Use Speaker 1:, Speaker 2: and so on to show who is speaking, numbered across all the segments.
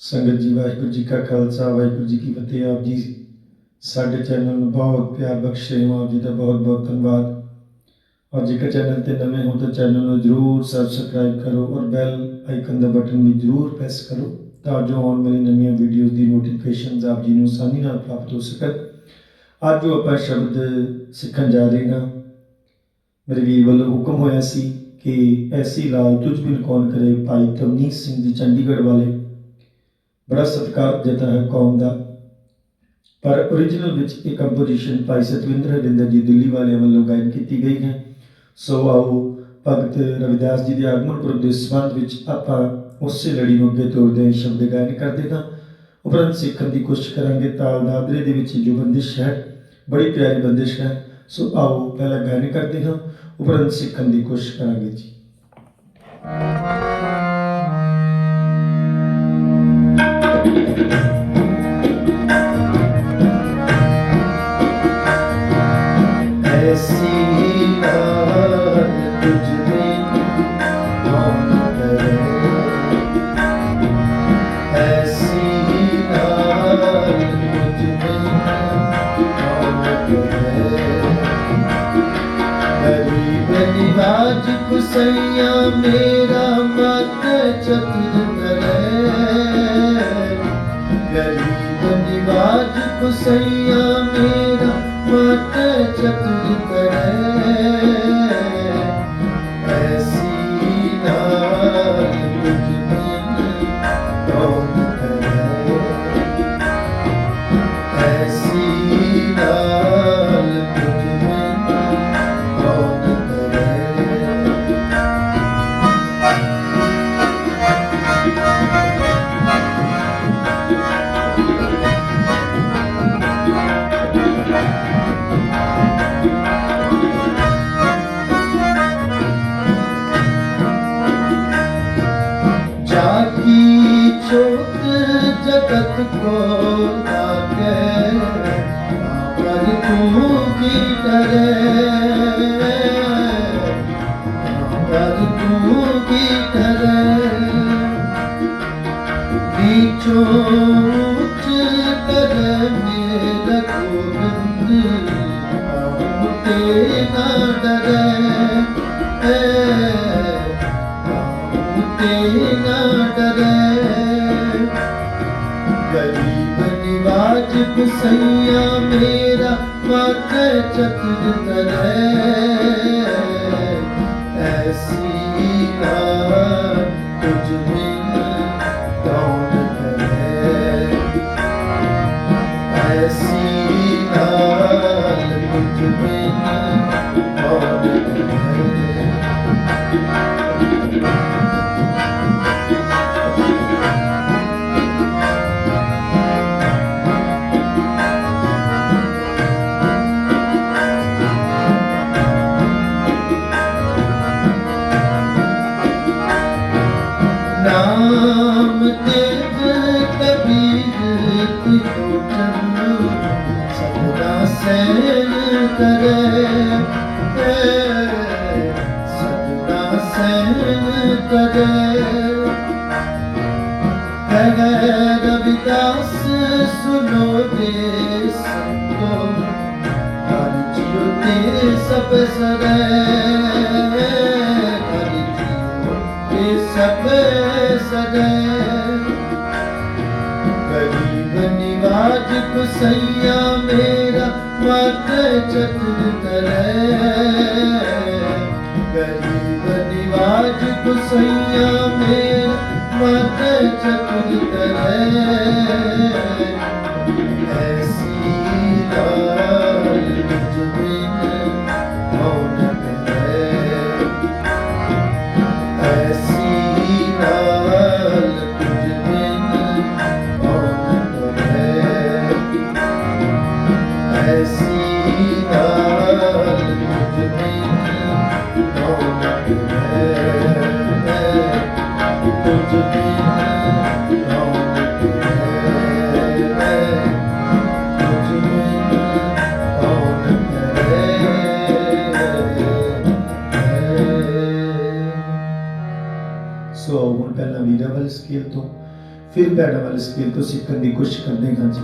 Speaker 1: ਸੰਗਤ ਜੀ, ਵਾਹਿਗੁਰੂ ਜੀ ਕਾ ਖਾਲਸਾ, ਵਾਹਿਗੁਰੂ ਜੀ ਕੀ ਫਤਿਹ। ਆਪ ਜੀ ਸਾਡੇ ਚੈਨਲ ਨੂੰ ਬਹੁਤ ਪਿਆਰ ਬਖਸ਼ੇ ਹੋ। ਆਪ ਜੀ ਦਾ ਬਹੁਤ ਬਹੁਤ ਧੰਨਵਾਦ। ਔਰ ਜੇਕਰ ਚੈਨਲ ਤੇ ਨਵੇਂ ਹੋ ਤਾਂ ਚੈਨਲ ਨੂੰ ਜਰੂਰ ਸਬਸਕ੍ਰਾਈਬ ਕਰੋ ਔਰ ਬੈਲ ਆਈਕਨ ਦਾ ਬਟਨ ਵੀ ਜਰੂਰ ਪ੍ਰੈਸ ਕਰੋ ਤਾਂ ਜੋ ਆਉਣ ਵਾਲੀ ਨਵੀਆਂ ਵੀਡੀਓਜ਼ ਦੀ ਨੋਟੀਫਿਕੇਸ਼ਨਸ ਆਪ ਜੀ ਨੂੰ ਆਸਾਨੀ ਨਾਲ ਪ੍ਰਾਪਤ ਹੋ ਸਕਣ। ਅੱਜ ਜੋ ਆਪਾਂ ਸ਼ਬਦ ਸਿੱਖਣ ਜਾ ਰਹੇ ਹਾਂ, ਮੇਰੇ ਵੀਰ ਵੱਲੋਂ ਹੁਕਮ ਹੋਇਆ ਸੀ ਕਿ ਐਸੀ ਲਾਲ ਤੁਝ ਬਿਨ ਕੌਣ ਕਰੇ, ਭਾਈ ਤਵਨੀਤ ਸਿੰਘ ਜੀ ਚੰਡੀਗੜ੍ਹ ਵਾਲੇ ਬੜਾ ਸਤਿਕਾਰ ਦਿੱਤਾ ਹੈ ਕੌਮ ਦਾ। ਪਰ origignal ਵਿੱਚ ਇਹ ਕੰਪੋਜੀਸ਼ਨ ਭਾਈ ਸਤਵਿੰਦਰ ਹਰਿੰਦਰ ਜੀ ਦਿੱਲੀ ਵਾਲਿਆਂ ਵੱਲੋਂ ਗਾਇਨ ਕੀਤੀ ਗਈ ਹੈ। ਸੋ ਆਓ ਭਗਤ ਰਵਿਦਾਸ ਜੀ ਦੇ ਆਗਮਨ ਪੁਰਬ ਦੇ ਸੰਬੰਧ ਵਿੱਚ ਆਪਾਂ ਉਸੇ ਲੜੀ ਨੂੰ ਅੱਗੇ ਤੋਰਦੇ ਸ਼ਬਦ ਗਾਇਨ ਕਰਦੇ ਹਾਂ ਉਪਰੰਤ ਸਿੱਖਣ ਦੀ ਕੋਸ਼ਿਸ਼ ਕਰਾਂਗੇ। ਤਾਲ ਦਾਦਰੇ ਦੇ ਵਿੱਚ ਜੋ ਬੰਦਿਸ਼ ਹੈ, ਬੜੀ ਪਿਆਰੀ ਬੰਦਿਸ਼ ਹੈ। ਸੋ ਆਓ ਪਹਿਲਾਂ ਗਾਇਨ ਕਰਦੇ ਹਾਂ। ਉਪਰੰਤ ਸਿੱਖਣ ਦੀ ਕੋਸ਼ਿਸ਼ ਕਰਾਂਗੇ ਜੀ। ਰਾਜ ਕੁਸਈਆ ਮੇਰਾ ਮਤ ਚਤੁਰ ਕਰੇ ਗਰੀਬ ਨਿਵਾਜ ਮੇਰਾ ਮਤ ਚਤੁਰ ਕਰੇ Oh ਵਾਜਿਬ ਸਈਆ ਮੇਰਾ ਮਾਥੇ ਚਤਰ ਐਸੀ ਨਾ ਤੁਝ है रविदास सुनो रे संतो हर जियो तेरे सब सरे हर जियो ते सब सरे गरीब निवाज कुसैया मेरा मत चतुर करे गरीब निवाज कुसैया मेरा मत चतुर करे ऐसी लाल ਸੋ ਹੁਣ ਪਹਿਲਾਂ ਵੀਰਾ ਵਾਲੀ ਸਕੇਲ ਤੋਂ, ਫਿਰ ਭੈਣਾ ਵਾਲੀ ਸਕੇਲ ਤੋਂ ਸਿੱਖਣ ਦੀ ਕੋਸ਼ਿਸ਼ ਕਰਦੇ ਹਾਂ ਜੀ।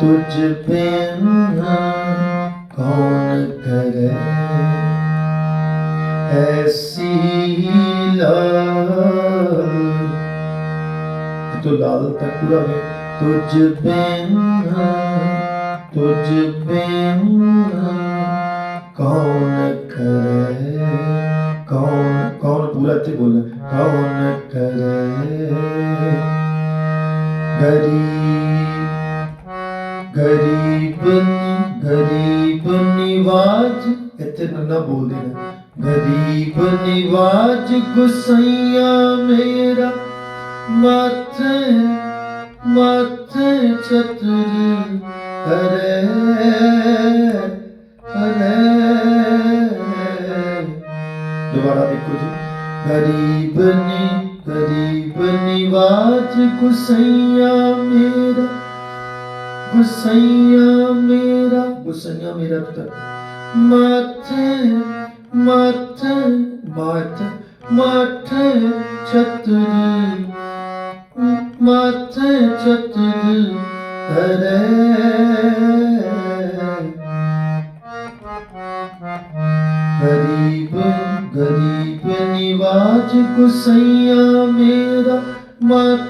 Speaker 1: ਤੁਝ ਬਿਨਾ ਕੌਣ ਕਰੇ ਐਸੀ ਲਾਲ ਤੋ ਲਾਲ ਤੱਕ ਰਵੇ ਤੁਝ ਬਿਨਾ ਤੁਝ ਬਿਨਾ ਕੌਣ ਕਰੇ ਕੌਣ ਕੌਣ ਪੂਰਾ ਤੇ ਬੋਲ ਕੌਣ ਕਰੇ ਗਰੀ ਗਰੀਬਨ ਗਰੀਬ ਨਿਵਾਜ, ਇੱਥੇ ਨੰਨਾ ਬੋਲਦੇ ਨੇ। ਗਰੀਬ ਨਿਵਾਜ, ਗੁਸਈਆ ਮੇਰਾ, ਮਾਥੇ ਮਾਥੇ ਛਤਰੀ ਹਰੇ। ਦੁਬਾਰਾ ਦੇਖੋ ਜੀ। ਗਰੀਬ ਨੀ, ਗਰੀਬ ਨਿਵਾਜ, ਗੁਸਈਆ ਮੇਰਾ। ਗੁਸਈਆ ਮੇਰਾ ਗੁਸਈਆ ਮੇਰਾ ਪੁੱਤਰ। ਮਾਥੇ ਮਾਥੇ ਮਾਥੇ ਮਾਥੇ ਛਤਰੀ। ਮਾਥੇ ਛਤਰੀ ਧਰੇ ਗਰੀਬ ਗਰੀਬ ਨਿਵਾਜ ਗੁਸਈਆ ਮੇਰਾ ਮਾਥੇ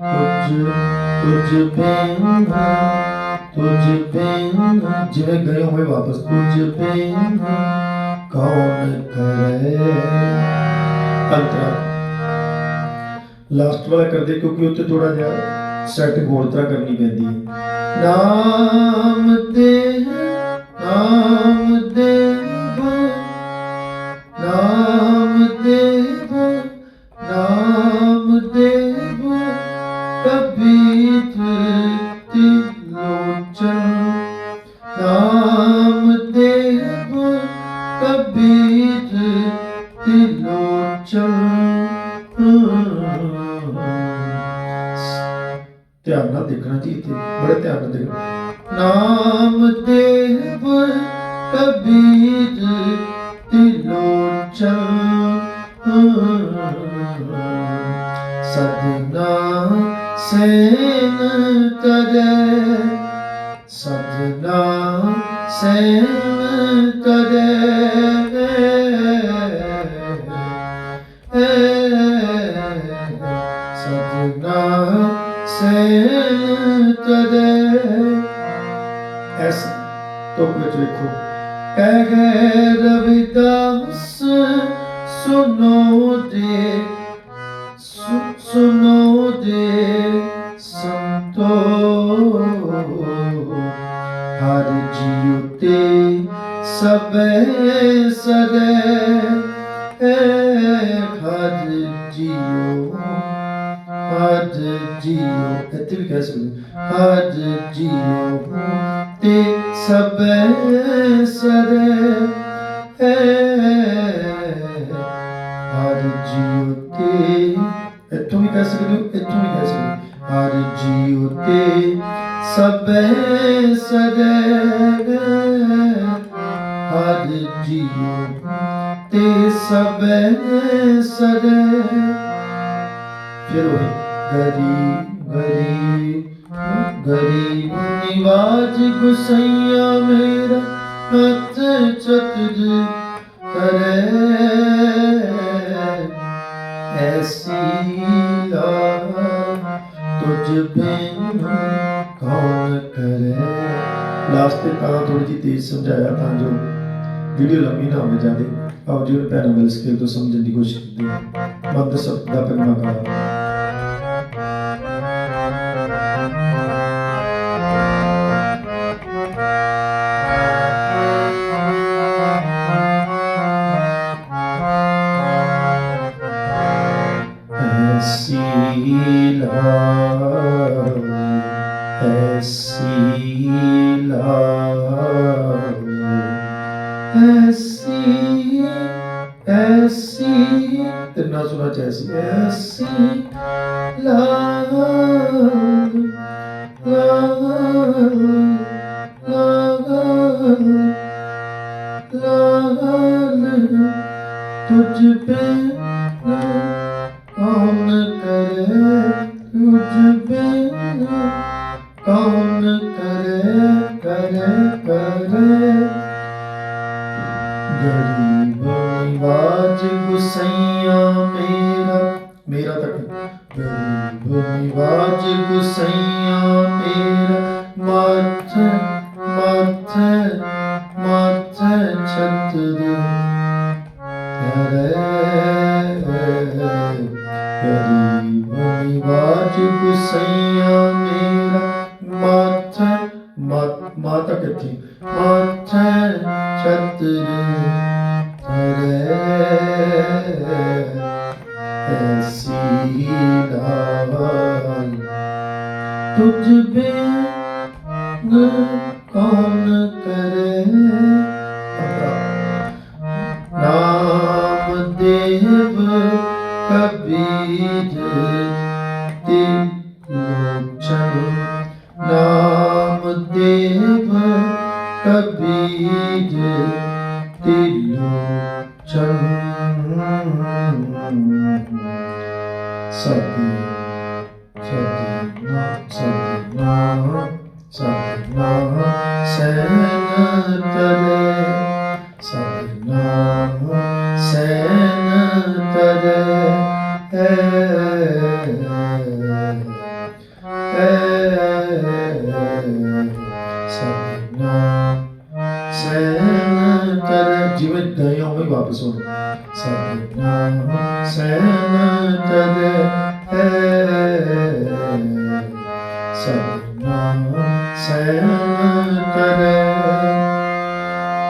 Speaker 1: ਤੁਝ ਤੁਝ ਪੈਂਦਾ ਤੁਝ ਪੈਂਦਾ ਜਿਵੇਂ ਗਏ ਹੋਏ ਵਾਪਸ ਤੁਝ ਪੈਂਦਾ ਕੌਣ ਕਰੇ ਅੰਤਰਾ ਲਾਸਟ ਵਾਲਾ ਕਰਦੇ ਕਿਉਂਕਿ ਉੱਤੇ ਥੋੜਾ ਜਿਹਾ ਸੈਟ ਹੋਰ ਤਰ੍ਹਾਂ ਕਰਨੀ ਪੈਂਦੀ ਹੈ। ਨਾਮ ਤੇ ਨਾਮ ਤੇ ਧਿਆਨ ਨਾਲ ਦੇਖਣਾ ਜੀ ਇੱਥੇ, ਬੜੇ ਧਿਆਨ ਨਾਲ ਦੇਖਣਾ। ਨਾਮ ਦੇਵ ਕਬੀਰ ਤਿਲੋਚਨ ਸਦਨਾ ਸੈਨ ਤਰੇ ਸਦਨਾ ਸੈਨ ਹਰ ਜੀਉ ਤੇ ਸਬੇ ਸਦੇ ਹਜ ਜੀਓ ਜੀਉ ਇੱਥੇ ਵੀ ਕਹਿ ਸਕਦੇ ਹੋ। ਹਰ ਤੇ ਸਬੇ ਸਦੇ। ਸਬੇ ਸਦੇ ਹਰ ਜੀਉ ਤੇ ਸਭ ਸਦ ਫਿਰ ਉਹ ਗਰੀਬ ਗਰੀਬ ਗਰੀਬ ਨਿਵਾਜ ਗੁਸਈਆ ਮੇਰਾ ਹੱਥ ਚਤੁਰ ਕਰੇ ਐਸੀ ਲਾ ਮੁਝ ਬਿਨੂ ਕੌਣ ਕਰੇ? ਲਾਸਟ ਤੇ ਤਾਂ ਥੋੜੀ ਜਿਹੀ ਤੇਜ਼ ਸਮਝਾਇਆ ਤਾਂ ਜੋ ਵੀਡੀਓ ਲੰਮੀ ਨਾ ਹੋ ਜਾਵੇ। ਆਪ ਜੀ ਭੈਣਾਂ ਮਿਲ ਸਕੇ ਤੋਂ ਸਮਝਣ ਦੀ ਕੋਸ਼ਿਸ਼ ਕਰਦੇ ਮੱਧ ਸ਼ਬਦ ਦਾ ਪਰਮਾ ਕਰਾ। Sila ऐसी लाल ऐसी ऐसी इतना सुना चाहिए ऐसी ऐसी ਹਰੀ ਵਾਹਿਗੁਰੂ ਸਈਆ। Thank you.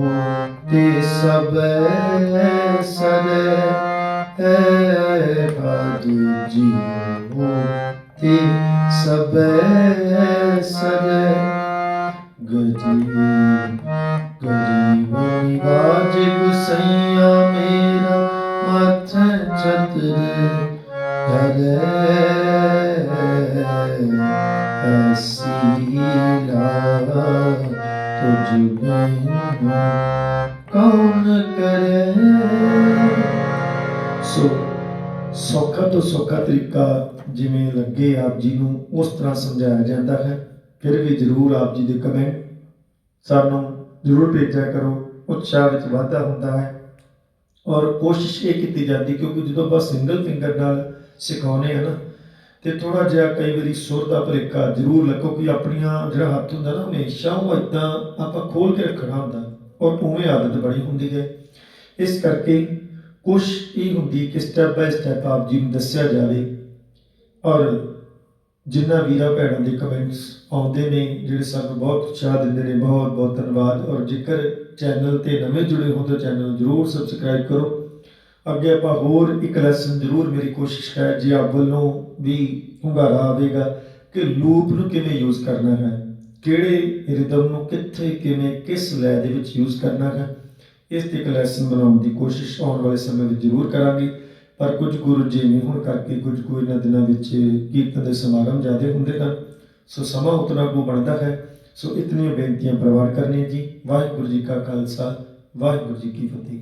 Speaker 1: ਦਾਸ ਕਰੇ ਰਵੀ ਤੇ ਸਬੈ ਸਦੇ ਹੈ ਜੀਵੋ ਤੇ ਸਬੈ ਸਦੇ ਐਸੀ ਤੁਝ ਬਿਨ ਕੌਣ ਕਰੇ ਸੋ ਸੌਖਾ ਤੋਂ ਸੌਖਾ ਤਰੀਕਾ ਜਿਵੇਂ ਲੱਗੇ ਆਪ ਜੀ ਨੂੰ, ਉਸ ਤਰ੍ਹਾਂ ਸਮਝਾਇਆ ਜਾਂਦਾ ਹੈ। ਫਿਰ ਵੀ ਜਰੂਰ ਆਪ ਜੀ ਦੇ ਕਮੈਂਟ ਸਾਨੂੰ ਜਰੂਰ ਭੇਜਿਆ ਕਰੋ। ਉਤਸ਼ਾਹ ਵਿੱਚ ਵਾਧਾ ਹੁੰਦਾ ਹੈ। ਔਰ ਕੋਸ਼ਿਸ਼ ਇਹ ਕੀਤੀ ਜਾਂਦੀ ਕਿਉਂਕਿ ਜਦੋਂ ਆਪਾਂ ਸਿੰਗਲ ਫਿੰਗਰ ਨਾਲ ਸਿਖਾਉਨੇ ਆ ਨਾ ਤੇ ਥੋੜਾ ਜਿਹਾ ਕਈ ਵਾਰੀ ਸੁਰ ਦਾ ਭੁਲੇਖਾ ਜ਼ਰੂਰ ਲੱਗੋ ਕਿ ਆਪਣੀਆਂ ਜਿਹੜਾ ਹੱਥ ਹੁੰਦਾ ਨਾ ਹਮੇਸ਼ਾ ਉਹ ਇਦਾਂ ਆਪਾਂ ਖੋਲ ਕੇ ਰੱਖਣਾ ਹੁੰਦਾ ਔਰ ਉਵੇਂ ਆਦਤ ਬਣੀ ਹੁੰਦੀ ਹੈ। ਇਸ ਕਰਕੇ ਕੋਸ਼ਿਸ਼ ਇਹ ਹੁੰਦੀ ਕਿ ਸਟੈਪ ਬਾਈ ਸਟੈਪ ਆਪ ਜੀ ਨੂੰ ਦੱਸਿਆ ਜਾਵੇ ਔਰ ਜਿਨ੍ਹਾਂ ਵੀਰਾਂ ਭੈਣਾਂ ਦੇ ਕਮੈਂਟਸ ਆਉਂਦੇ ਨੇ, ਜਿਹੜੇ ਸਾਨੂੰ ਬਹੁਤ ਉਤਸ਼ਾਹ ਦਿੰਦੇ ਨੇ ਬਹੁਤ ਬਹੁਤ ਧੰਨਵਾਦ ਔਰ ਜੇਕਰ ਚੈਨਲ ਤੇ ਨਵੇਂ ਜੁੜੇ ਹੋ ਤਾਂ ਚੈਨਲ ਨੂੰ ਜਰੂਰ ਸਬਸਕ੍ਰਾਈਬ ਕਰੋ। ਅੱਗੇ ਆਪਾਂ ਹੋਰ ਇੱਕ ਲੈਸਨ ਜਰੂਰ ਮੇਰੀ ਕੋਸ਼ਿਸ਼ ਹੈ, ਜੇ ਆਪ ਵੱਲੋਂ ਵੀ ਹੁੰਗਾਰਾ ਆਵੇਗਾ ਕਿ ਲੂਪ ਨੂੰ ਕਿਵੇਂ ਯੂਜ਼ ਕਰਨਾ ਹੈ, ਕਿਹੜੇ ਰਿਦਮ ਨੂੰ ਕਿੱਥੇ, ਕਿਵੇਂ, ਕਿਸ ਲੈ ਦੇ ਵਿੱਚ ਯੂਜ਼ ਕਰਨਾ ਹੈ, ਇਸ ਤੇ ਇੱਕ ਲੈਸਨ ਬਣਾਉਣ ਦੀ ਕੋਸ਼ਿਸ਼ ਆਉਣ ਵਾਲੇ ਸਮੇਂ ਵਿੱਚ ਜ਼ਰੂਰ ਕਰਾਂਗੇ। ਪਰ ਕੁਝ ਗੁਰੂ ਜੀ ਨਹੀਂ ਹੋਣ ਕਰਕੇ ਕੁਝ ਕੁ ਇਹਨਾਂ ਦਿਨਾਂ ਵਿੱਚ ਕੀਰਤਨ ਦੇ ਸਮਾਗਮ ਜ਼ਿਆਦਾ ਹੁੰਦੇ ਹਨ। ਸੋ ਸਮਾਂ ਉਤਨਾ ਕੋ ਬਣਦਾ ਹੈ। ਸੋ ਇਤਨੀਆਂ ਬੇਨਤੀਆਂ ਪ੍ਰਵਾਨ ਕਰਨੀਆਂ ਜੀ। ਵਾਹਿਗੁਰੂ ਜੀ ਕਾ ਖਾਲਸਾ, ਵਾਹਿਗੁਰੂ ਜੀ ਕੀ ਫਤਿਹ।